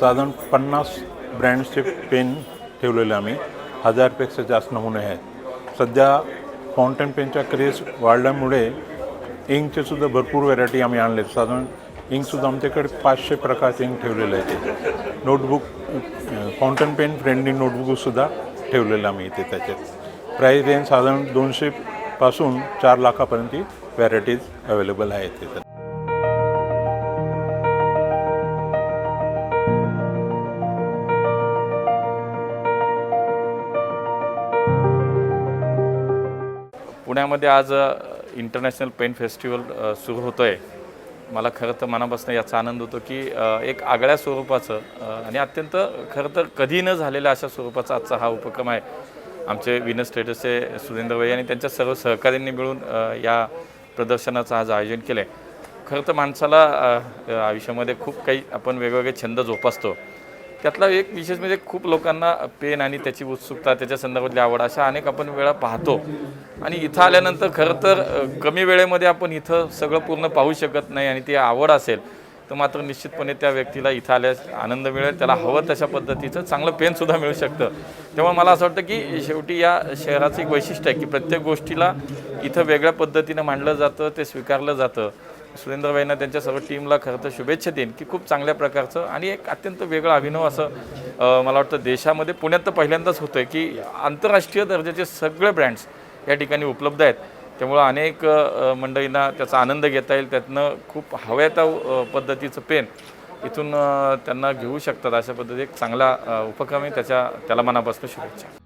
साधारण पन्नास ब्रँड्सचे पेन ठेवलेले आम्ही. हजारपेक्षा जास्त नमुने आहेत. सध्या फाउंटेन पेनच्या क्रेज वाढल्यामुळे इंकचे सुद्धा भरपूर व्हरायटी आम्ही आणले साधारण इंकसुद्धा आमच्याकडे पाचशे प्रकारचे इंक ठेवलेले आहेत. नोटबुक फाउंटन पेन फ्रेंडली नोटबुकसुद्धा ठेवलेलं आम्ही इथे त्याच्यात. प्राईस रेंज साधारण दोनशेपासून चार लाखापर्यंत व्हॅरायटीज अवेलेबल आहेत तिथं पुण्यामध्ये आज इंटरनॅशनल पेन फेस्टिवल सुरू होतो आहे मला खरं तर मनापासून याचा आनंद होतो की एक आगळ्या स्वरूपाचं आणि अत्यंत खरं तर कधी न झालेल्या अशा स्वरूपाचा आजचा हा उपक्रम आहे. आमचे विनस स्टेटसचे सुरेंद्र भाई आणि त्यांच्या सर्व सहकार्यांनी मिळून या प्रदर्शनाचं आज आयोजन केलं आहे खरं तर माणसाला आयुष्यामध्ये खूप काही आपण वेगवेगळे छंद जोपासतो. त्यातला एक विशेष म्हणजे खूप लोकांना पेन आणि त्याची उत्सुकता त्याच्या संदर्भातली आवड अशा अनेक आपण वेळा पाहतो. आणि इथं आल्यानंतर खरं तर कमी वेळेमध्ये आपण इथं सगळं पूर्ण पाहू शकत नाही आणि ती आवड असेल तर मात्र निश्चितपणे त्या व्यक्तीला इथं आल्यास आनंद मिळेल त्याला हवं तशा पद्धतीचं चांगलं पेनसुद्धा मिळू शकतं. त्यामुळे मला असं वाटतं की शेवटी या शहराचं एक वैशिष्ट्य आहे की प्रत्येक गोष्टीला इथं वेगळ्या पद्धतीनं मांडलं जातं ते स्वीकारलं जातं. सुरेंद्रबाईंना त्यांच्या सर्व टीमला खरं तर शुभेच्छा देईन की खूप चांगल्या प्रकारचं आणि एक अत्यंत वेगळं अभिनव असं मला वाटतं देशामध्ये पुण्यात तर पहिल्यांदाच होतं आहे की आंतरराष्ट्रीय दर्जाचे सगळे ब्रँड्स या ठिकाणी उपलब्ध आहेत. त्यामुळं अनेक मंडळींना त्याचा आनंद घेता येईल त्यातनं खूप हव्या त्या पद्धतीचं पेन इथून त्यांना घेऊ शकतात अशा पद्धतीत एक चांगला उपक्रम आहे. त्याच्या त्याला मनापासून शुभेच्छा.